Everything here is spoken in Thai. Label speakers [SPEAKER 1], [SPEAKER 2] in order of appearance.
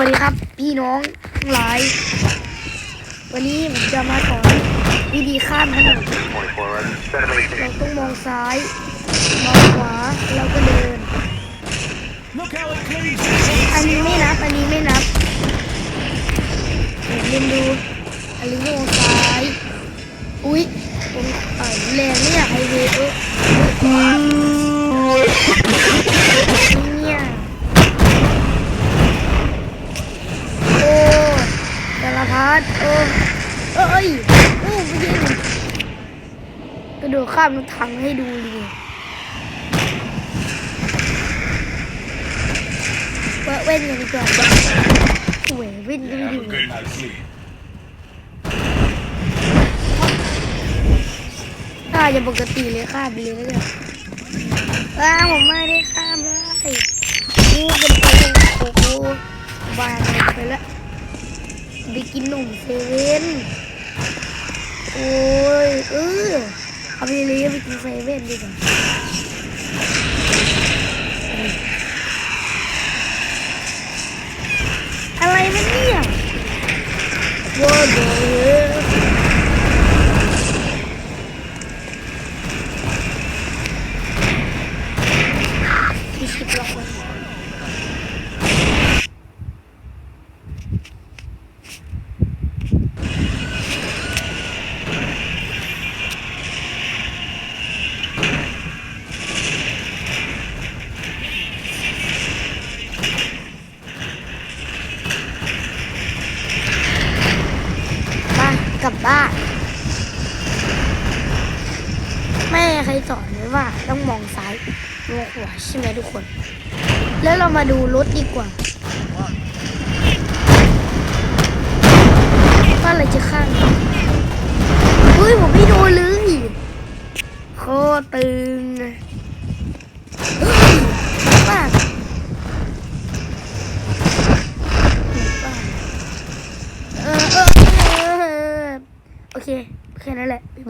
[SPEAKER 1] วัสดีครับพี่น้องทั้งหลาย วันนี้ผมจะมาสอนวิธีข้ามถนนเราต้องมองซ้าย มองขวาแล้วก็เดิน อันนี้ไม่นับ อันนี้ไม่นับเดี๋ยวเรียนดูอันนี้มองซ้าย อุ๊ยผมเออแรงเนี่ยไฮเวย์เออารพัดโอ้เอ้ยโอ้ไม่ยิงกระโดดข้ามรถถังให้ดูเลยเว้ยเว้นกันดีกว่าเว้ยเว้นกันดีกว่า
[SPEAKER 2] night's sleep.
[SPEAKER 1] ถ้าจะปกติเลยข้ามไปเลยแล้วกันว้าวผมไม่ได้ข้ามเลยงูกันไปโอ้โหบานไปแล้ว ไปกินหนมเซเว่นโอ้ยเออเอาไปเลยไปกินเซเว่นดีกว่าอะไรมันเนี่ยว้าวเด้อ ยี่สิบรอบมา กลับบ้านแม่เคยสอนไว้ว่าต้องมองซ้ายมองขวาใช่ไหมทุกคน แล้วเรามาดูรถดีกว่าว่าอะไรจะข้างเฮ้ยผมไม่โดนเลยโคตรตึง เออเอ